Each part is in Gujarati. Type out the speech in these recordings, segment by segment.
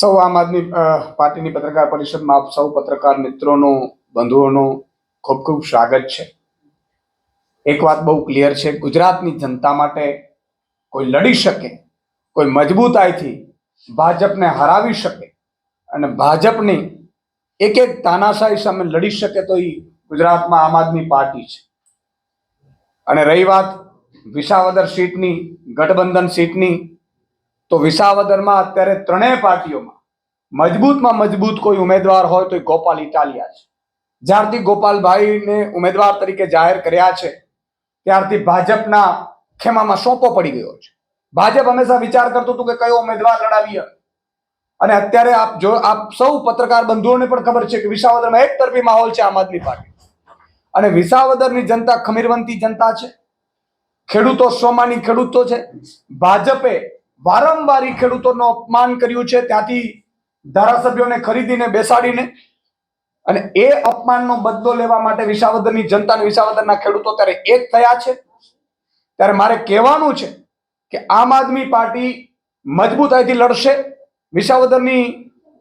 સૌ આમ આદમી પાર્ટીની પત્રકાર પરિષદમાં આપ સૌ પત્રકાર મિત્રોનો, બંધુઓનો ખૂબ ખૂબ સ્વાગત છે. એક વાત બહુ ક્લિયર છે, ગુજરાતની જનતા માટે કોઈ લડી શકે, કોઈ મજબૂતાઈથી ભાજપને હરાવી શકે અને ભાજપની એક એક તાનાશાહી સામે લડી શકે તો એ ગુજરાતમાં આમ આદમી પાર્ટી છે. અને રહી વાત વિસાવદર સીટની, ગઠબંધન સીટની તો વિસાવદરમાં અત્યારે ત્રણેય પાર્ટીઓમાં મજબૂતમાં મજબૂત કોઈ ઉમેદવાર હોય તો એ ગોપાલ ઇટાલિયા છે. જ્યારથી ગોપાલભાઈને ઉમેદવાર તરીકે જાહેર કર્યા છે, ત્યારથી ભાજપના ખેમામાં સોંપો પડી ગયો છે. ભાજપ હંમેશા વિચાર કરતું હતું કે કયો ઉમેદવાર લડાવીએ. અને અત્યારે આપ જો, આપ સૌ પત્રકાર બંધુઓને પણ ખબર છે કે વિસાવદરમાં એક તરફી માહોલ છે આમ આદમી પાર્ટી. અને વિસાવદરની જનતા ખમીરવંતી જનતા છે. ખેડૂતો સોમાની ખેડૂતો છે. ભાજપે વારંવાર ખેડૂતોનું અપમાન કર્યું છે. ત્યાંથી ધારાસભ્યોને ખરીદીને બેસાડીને અને એ અપમાનનો બદલો લેવા માટે વિસાવદરની જનતા અને વિસાવદરના ખેડૂતો ત્યારે એક થયા છે. ત્યારે મારે કહેવાનું છે કે આમ આદમી પાર્ટી મજબૂતાઈથી લડશે, વિસાવદરની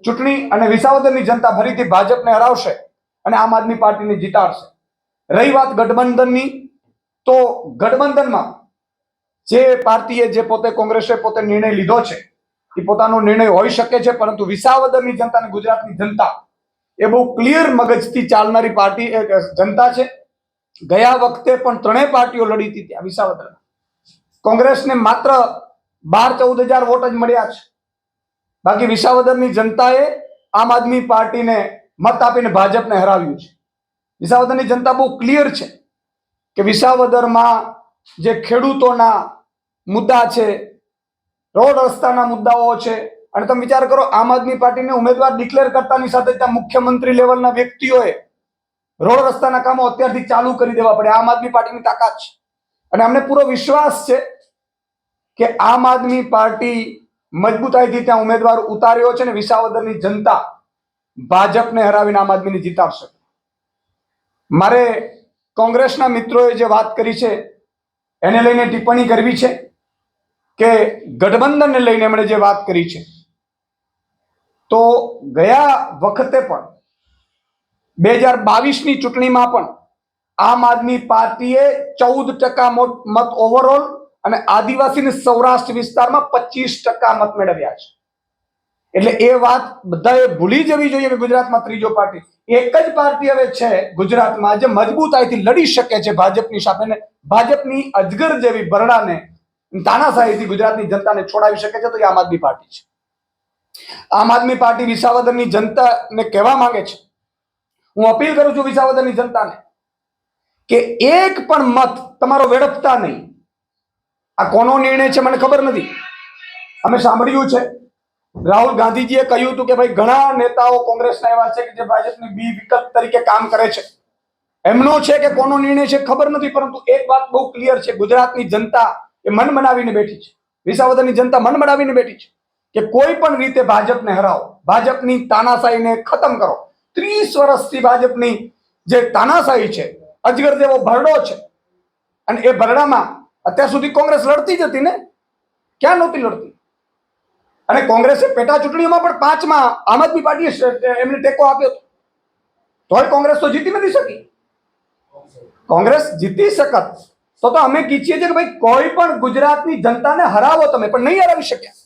ચૂંટણી અને વિસાવદરની જનતા ફરીથી ભાજપને હરાવશે અને આમ આદમી પાર્ટીને જીતાડશે. રહી વાત ગઠબંધનની, તો ગઠબંધનમાં જે પાર્ટીએ જે પોતે કોંગ્રેસે પોતે નિર્ણય લીધો છે, એ પોતાનો નિર્ણય હોઈ શકે છે, પરંતુ વિસાવદરની જનતા અને ગુજરાતની જનતા એ બહુ ક્લિયર મગજથી ચાલનારી પાર્ટી જનતા છે. ગયા વખતે પણ ત્રણેય પાર્ટીઓ લડી હતી ત્યાં વિસાવદર કોંગ્રેસને માત્ર બાર ચૌદ હજાર વોટ જ મળ્યા છે. બાકી વિસાવદરની જનતાએ આમ આદમી પાર્ટીને મત આપીને ભાજપને હરાવ્યું છે. વિસાવદરની જનતા બહુ ક્લિયર છે કે વિસાવદરમાં જે ખેડૂતોના મુદ્દા છે. રોડ રસ્તાના મુદ્દાઓ છે. અને તમે વિચાર કરો, આમ આદમી પાર્ટીને ઉમેદવાર ડિક્લેર કરતાની સાથે ત્યાં મુખ્યમંત્રી લેવલના વ્યક્તિઓએ રોડ રસ્તાના કામો અત્યારથી ચાલુ કરી દેવા પડે. આમ આદમી પાર્ટીની તાકાત છે. અને અમને પૂરો વિશ્વાસ છે કે આમ આદમી પાર્ટી મજબૂતાઈથી ત્યાં ઉમેદવાર ઉતાર્યો છે ને વિસાવદરની જનતા ભાજપને હરાવીને આમ આદમીને જીતાવશે મારે કોંગ્રેસના મિત્રોએ જે વાત કરી છે, એને લઈને ટિપ્પણી કરવી છે. કે ગઠબંધનને લઈને એમણે જે વાત કરી છે. તો ગયા વખતે પણ, બે હજાર બાવીસની ચૂંટણીમાં પણ આમ આદમી પાર્ટીએ ચૌદ ટકા મત ઓવરઓલ અને આદિવાસીને સૌરાષ્ટ્ર વિસ્તારમાં પચીસ ટકા મત મેળવ્યા છે. એટલે એ વાત બધાએ ભૂલી જવી જોઈએ કે ગુજરાતમાં ત્રીજો પાર્ટી. એક જ પાર્ટી હવે છે ગુજરાતમાં જે મજબૂતાઈથી લડી શકે છે ભાજપની સામે ભાજપની અજગર જેવી બરડાને તાનાશાહીથી ગુજરાતની જનતાને છોડાવી શકે છે તો એ આમ આદમી પાર્ટી છે. આમ આદમી પાર્ટી વિસાવદરની જનતાને કહેવા માંગે છે. હું અપીલ કરું છું વિસાવદરની જનતાને કે એક પણ મત તમારો વેડફતા નહીં. આ કોનો નિર્ણય છે મને ખબર નથી. અમે સાંભળ્યું છે. રાહુલ ગાંધીજીએ કહ્યું હતું કે ભાઈ ઘણા નેતાઓ કોંગ્રેસના એવા છે કે જે ભાજપની બી વિકલ્પ તરીકે કામ કરે છે. એમનો છે કે કોનો નિર્ણય છે ખબર નથી, પરંતુ એક વાત બહુ ક્લિયર છે. ગુજરાતની જનતા એ મન બનાવીને બેઠી છે. વિસાવદરની જનતા મન બનાવીને બેઠી છે કે કોઈ પણ રીતે ભાજપને હરાવો. ભાજપની તાનાશાહીને ખતમ કરો. ત્રીસ વર્ષથી ભાજપની જે તાનાશાહી છે, અજગર જેવો ભરડો છે, અને એ ભરડામાં અત્યાર સુધી કોંગ્રેસ લડતી જ હતી ને? ક્યાં નહોતી લડતી? અને કોંગ્રેસે પેટા ચૂંટણીઓમાં પણ પાંચમાં આમ આદમી પાર્ટીએ એમને ટેકો આપ્યો હતો. તોય કોંગ્રેસ તો જીતી નથી શકી. કોંગ્રેસ જીતી શકત. તો તો અમે કીચીએ છીએ કે ભાઈ કોઈ પણ ગુજરાતની જનતાને હરાવો તમે, પણ નહીં હરાવી શક્યા.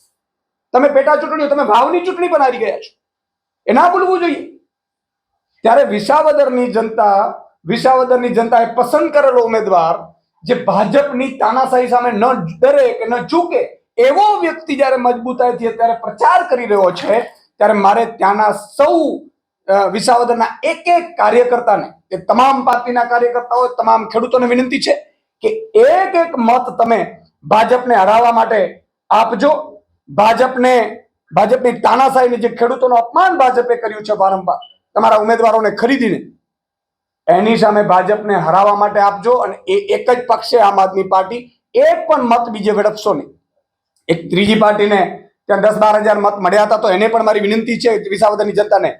તમે પેટા ચૂંટણીઓ, તમે ભાવની ચૂંટણી પણ હારી ગયા છો. એ ના ભૂલવું જોઈએ. ત્યારે વિસાવદરની જનતા, વિસાવદરની જનતાએ પસંદ કરેલો ઉમેદવાર, જે ભાજપની તાનાશાહી સામે ન ડરે કે ન ચૂકે એવો વ્યક્તિ જ્યારે મજબૂતાઈથી અત્યારે પ્રચાર કરી રહ્યો છે, ત્યારે મારે ત્યાંના સૌ વિસાવદરના એક એક કાર્યકર્તાને કે તમામ પાર્ટીના કાર્યકર્તાઓ, તમામ ખેડૂતોને વિનંતી છે કે એક એક મત તમે ભાજપને હરાવવા માટે આપજો. ભાજપને, ભાજપની તાનાશાહીને જે ખેડૂતોનું અપમાન ભાજપે કર્યું છે વારંવાર, તમારા ઉમેદવારોને ખરીદીને, એની સામે ભાજપને હરાવવા માટે આપજો અને એ એક જ પક્ષે આમ આદમી પાર્ટી, એક પણ મત બીજે વેડપશો નહીં. એક ત્રીજી પાર્ટીને ત્યાં દસ બાર હજાર મત મળ્યા હતા તો એને પણ મારી વિનંતી છે વિસાવદરની જનતાને,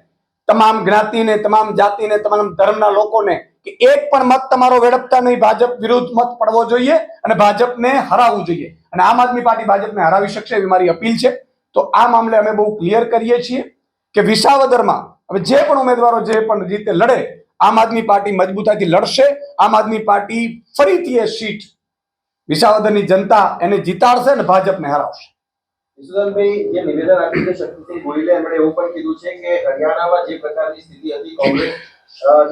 તમામ જ્ઞાતિને, તમામ જાતિને, તમામ ધર્મના લોકોને કે એક પણ મત તમારો વેડપતા નહીં. ભાજપ વિરુદ્ધ મત પડવો જોઈએ અને ભાજપને હરાવવું જોઈએ. અને આમ આદમી પાર્ટી ભાજપને હરાવી શકશે એવી મારી અપીલ છે. તો આ મામલે અમે બહુ ક્લિયર કરીએ છીએ કે વિસાવદરમાં હવે જે પણ ઉમેદવારો જે પણ રીતે લડે, આમ આદમી પાર્ટી મજબૂતાથી લડશે. આમ આદમી પાર્ટી ફરીથી એ સીટ વિસાવદરની જનતા એને જીતાડશે અને ભાજપને હરાવશે. નિવેદન આપ્યું છે, શક્તિસિંહ ગોહિલે એમણે એવું પણ કીધું છે કે હરિયાણામાં જે પ્રકારની સ્થિતિ હતી, કોંગ્રેસ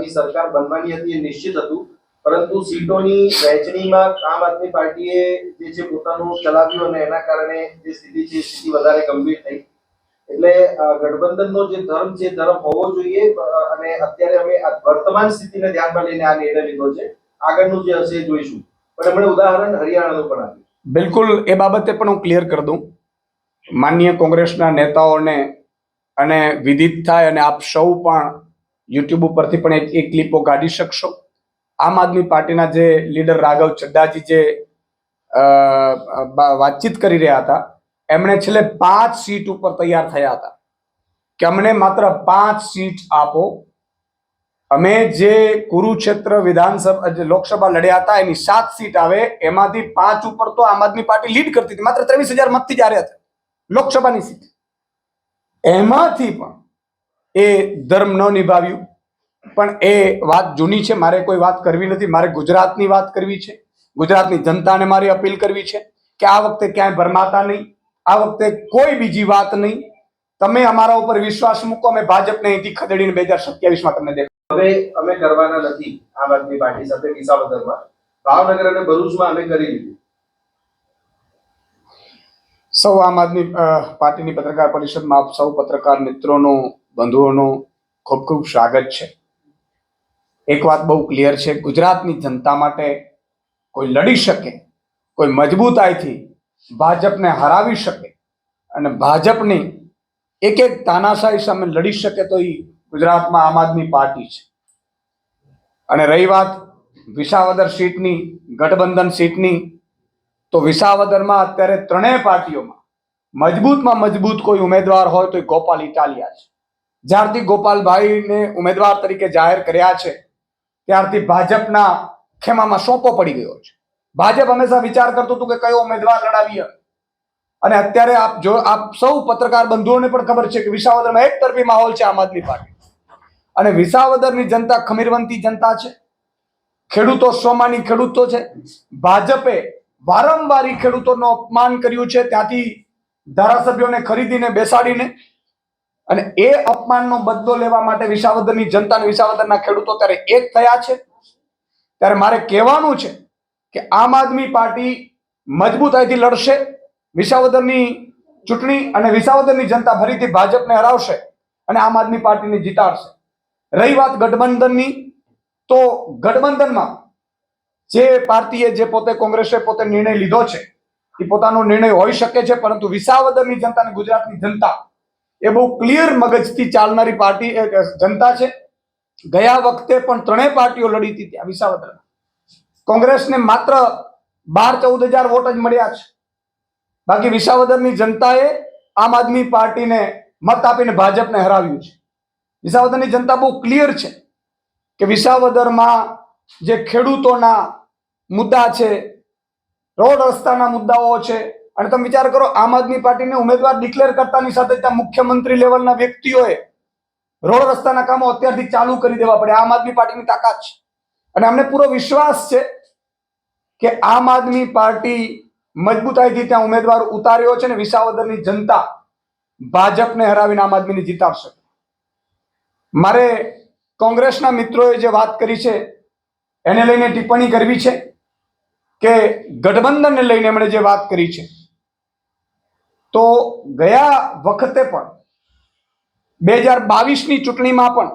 ની સરકાર બનવાની હતી એ નિશ્ચિત હતું. પરંતુ સીટોની વહેંચણીમાં આમ આદમી પાર્ટીએ જે છે પોતાનું ચલાવ્યું અને એના કારણે જે સ્થિતિ છે સ્થિતિ વધારે ગંભીર થઈ. એટલે ગઠબંધનનો જે ધર્મ છે ધર્મ હોવો જોઈએ અને અત્યારે અમે વર્તમાન સ્થિતિને ધ્યાનમાં લઈને આ નિર્ણય લીધો છે. આગળનું જે હશે જોઈશું. પણ એમણે ઉદાહરણ હરિયાણાનું પણ આપ્યું. બિલકુલ, એ બાબતે પણ હું ક્લિયર કરી દઉં. માન્ય કોંગ્રેસના નેતાઓને અને વિદિત થાય અને આપ સૌ પણ યુટ્યુબ ઉપરથી પણ એક એક ક્લિપો કાઢી શકશો. આમ આદમી પાર્ટીના જે લીડર રાઘવ ચડ્ડાજી જે વાતચીત કરી રહ્યા હતા, એમણે છેલ્લે પાંચ સીટ ઉપર તૈયાર થયા હતા. કે અમને માત્ર પાંચ સીટ આપો. અમે જે કુરુક્ષેત્ર વિધાનસભા લોકસભા લડ્યા હતા, એની સાત સીટ આવે, એમાંથી પાંચ ઉપર તો આમ આદમી પાર્ટી લીડ કરતી હતી. માત્ર ત્રેવીસ હજાર મતથી જ હતા. લોકસભાની સીટ. એમાંથી પણ એ ધર્મ ન નિભાવ્યું. પણ એ વાત જૂની છે મારે કોઈ વાત કરવી નથી. મારે ગુજરાતની વાત કરવી છે. ગુજરાતની જનતાને મારે અપીલ કરવી છે કે આ વખતે ક્યાંય ભરમાતા નહીં. આ વખતે કોઈ બીજી વાત નહીં. તમે અમારા ઉપર વિશ્વાસ મૂકો અમે ભાજપને અહીંથી ખદેડીને બે હજાર સત્યાવીસમાં તમને દેખાડીશું. હવે અમે કરવાના નથી આમ આદમી પાર્ટી સાથે વિસાવદરમાં. ભાવનગર અને ભરૂચમાં અમે કરી લીધું. સૌ આમ આદમી પાર્ટીની પત્રકાર પરિષદમાં આપ સૌ પત્રકાર મિત્રોનું બંધુઓનું ખૂબ ખૂબ સ્વાગત છે. એક વાત બહુ ક્લિયર છે, ગુજરાતની જનતા માટે કોઈ લડી શકે, કોઈ મજબૂતાઈથી ભાજપને હરાવી શકે અને ભાજપની એક એક તાનાશાહી સામે લડી શકે તો એ ગુજરાતમાં આમ આદમી પાર્ટી છે. અને રહી વાત વિસાવદર સીટની, ગઠબંધન સીટની, તો વિસાવદરમાં અત્યારે ત્રણેય પાર્ટીઓમાં મજબૂતમાં મજબૂત કોઈ ઉમેદવાર હોય તો એ ગોપાલ ઇટાલિયા છે. જ્યારથી ગોપાલભાઈને ઉમેદવાર તરીકે જાહેર કર્યા છે, ત્યારથી ભાજપના ખેમામાં સોંપો પડી ગયો છે. ભાજપ હંમેશા વિચાર કરતું હતું કે કયો ઉમેદવાર લડાવીએ. અને અત્યારે આપ જો, આપ સૌ પત્રકાર બંધુઓને પણ ખબર છે કે વિસાવદરમાં એક તરફી માહોલ છે આમ આદમી પાર્ટી. અને વિસાવદરની જનતા ખમીરવંતી જનતા છે. ખેડૂતો સ્વમાની ખેડૂતો છે. ભાજપે વારંવાર ખેડૂતોનું અપમાન કર્યું છે. ત્યાંથી ધારાસભ્યોને ખરીદીને બેસાડીને અને એ અપમાનનો બદલો લેવા માટે વિસાવદરની જનતા અને વિસાવદરના ખેડૂતો ત્યારે એક થયા છે. ત્યારે મારે કહેવાનું છે કે આમ આદમી પાર્ટી મજબૂતાઈથી લડશે, વિસાવદરની ચૂંટણી અને વિસાવદરની જનતા ફરીથી ભાજપને હરાવશે અને આમ આદમી પાર્ટીને જીતાડશે. રહી વાત ગઠબંધનની, તો ગઠબંધનમાં જે પાર્ટીએ જે પોતે કોંગ્રેસે પોતે નિર્ણય લીધો છે, એ પોતાનો નિર્ણય હોઈ શકે છે, પરંતુ વિસાવદરની જનતા અને ગુજરાતની જનતા એ બહુ ક્લિયર મગજથી ચાલનારી પાર્ટી જનતા છે. ગયા વખતે પણ ત્રણેય પાર્ટીઓ લડી હતી ત્યાં વિસાવદર કોંગ્રેસને માત્ર બાર ચૌદ હજાર વોટ જ મળ્યા છે. બાકી વિસાવદરની જનતાએ આમ આદમી પાર્ટીને મત આપીને ભાજપને હરાવ્યું છે. વિસાવદરની જનતા બહુ ક્લિયર છે કે વિસાવદરમાં જે ખેડૂતોના મુદ્દા છે, રોડ રસ્તાના મુદ્દાઓ છે અને તમે વિચાર કરો, આમ આદમી પાર્ટીને ઉમેદવાર ડિક્લેર કરતાની સાથે ત્યાં મુખ્યમંત્રી લેવલના વ્યક્તિઓએ રોડ રસ્તાના કામો અત્યારથી ચાલુ કરી દેવા પડે. આમ આદમી પાર્ટીની તાકાત છે. અને અમને પૂરો વિશ્વાસ છે કે આમ આદમી પાર્ટી મજબૂતાઈથી ત્યાં ઉમેદવાર ઉતાર્યો છે ને વિસાવદરની જનતા ભાજપને હરાવીને આમ આદમીને જીતાવશે મારે કોંગ્રેસના મિત્રોએ જે વાત કરી છે, એને લઈને ટિપ્પણી કરવી છે કે ગઠબંધનને લઈને એમણે જે વાત કરી છે તો ગયા વખતે પણ, બે હજાર બાવીસની ચૂંટણીમાં પણ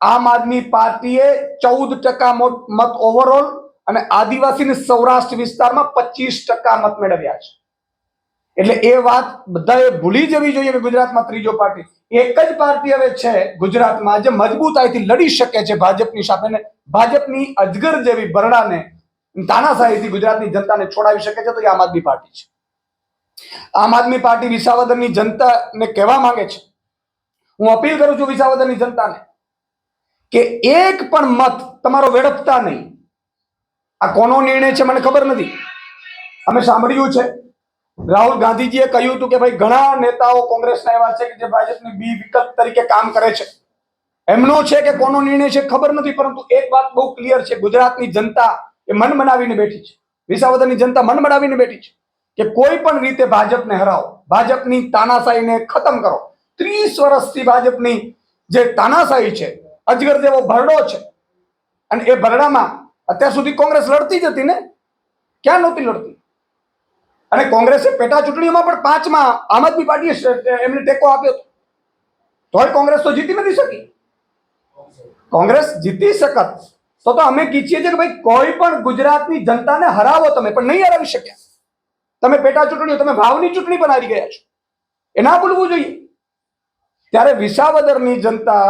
આમ આદમી પાર્ટીએ ચૌદ ટકા મત ઓવરઓલ અને આદિવાસીને સૌરાષ્ટ્ર વિસ્તારમાં પચીસ ટકા મત મેળવ્યા છે. એટલે એ વાત બધાએ ભૂલી જવી જોઈએ કે ગુજરાતમાં ત્રીજો પાર્ટી. એક જ પાર્ટી હવે છે ગુજરાતમાં જે મજબૂતાઈથી લડી શકે છે ભાજપની સામે ભાજપની અજગર જેવી બરડાને, તાનાશાહીથી ગુજરાતની જનતાને છોડાવી શકે છે તો એ આમ આદમી પાર્ટી છે. આમ આદમી પાર્ટી વિસાવદરની જનતાને કહેવા માંગે છે. હું અપીલ કરું છું વિસાવદરની જનતાને કે એક પણ મત તમારો વેડફતા નહીં. આ કોનો નિર્ણય છે મને ખબર નથી. અમે સાંભળ્યું છે. રાહુલ ગાંધીજીએ કહ્યું હતું કે ભાઈ ઘણા નેતાઓ કોંગ્રેસના એવા છે કે જે ભાજપની બી વિકલ્પ તરીકે કામ કરે છે. એમનો છે કે કોનો નિર્ણય છે ખબર નથી, પરંતુ એક વાત બહુ ક્લિયર છે. ગુજરાતની જનતા એ મન બનાવીને બેઠી છે. વિસાવદરની જનતા મન બનાવીને બેઠી છે. કે કોઈ પણ રીતે ભાજપને હરાવો, ભાજપની તાનાશાહીને ખતમ કરો. ત્રીસ વર્ષથી ભાજપની જે તાનાશાહી છે, અજગર જેવો ભરડો છે, અને એ ભરડામાં અત્યાર સુધી કોંગ્રેસ લડતી જ હતી ને? ક્યાં નહોતી લડતી? અને કોંગ્રેસે પેટા ચૂંટણીઓમાં પણ પાંચમાં આમ આદમી પાર્ટીએ એમને ટેકો આપ્યો હતો. તોય કોંગ્રેસ તો જીતી નથી શકી. કોંગ્રેસ જીતી શકત. તો તો અમે કીધીએ છીએ કે ભાઈ કોઈ પણ ગુજરાતની જનતાને હરાવો તમે, પણ નહીં હરાવી શક્યા. તમે પેટા ચૂંટણીઓ, તમે ભાવની ચૂંટણી પણ હારી ગયા છો. એ ના ભૂલવું જોઈએ. ત્યારે વિસાવદરની જનતા,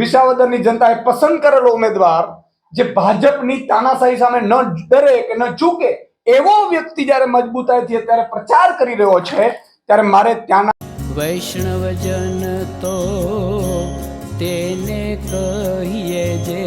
વિસાવદરની જનતાએ પસંદ કરેલો ઉમેદવાર જે ભાજપની તાનાશાહી સામે ન ડરે કે ન ચૂકે એવો વ્યક્તિ જ્યારે મજબૂતાઈથી અત્યારે પ્રચાર કરી રહ્યો છે, ત્યારે મારે ત્યાંના વૈષ્ણવજન તો તેને કહીએ જે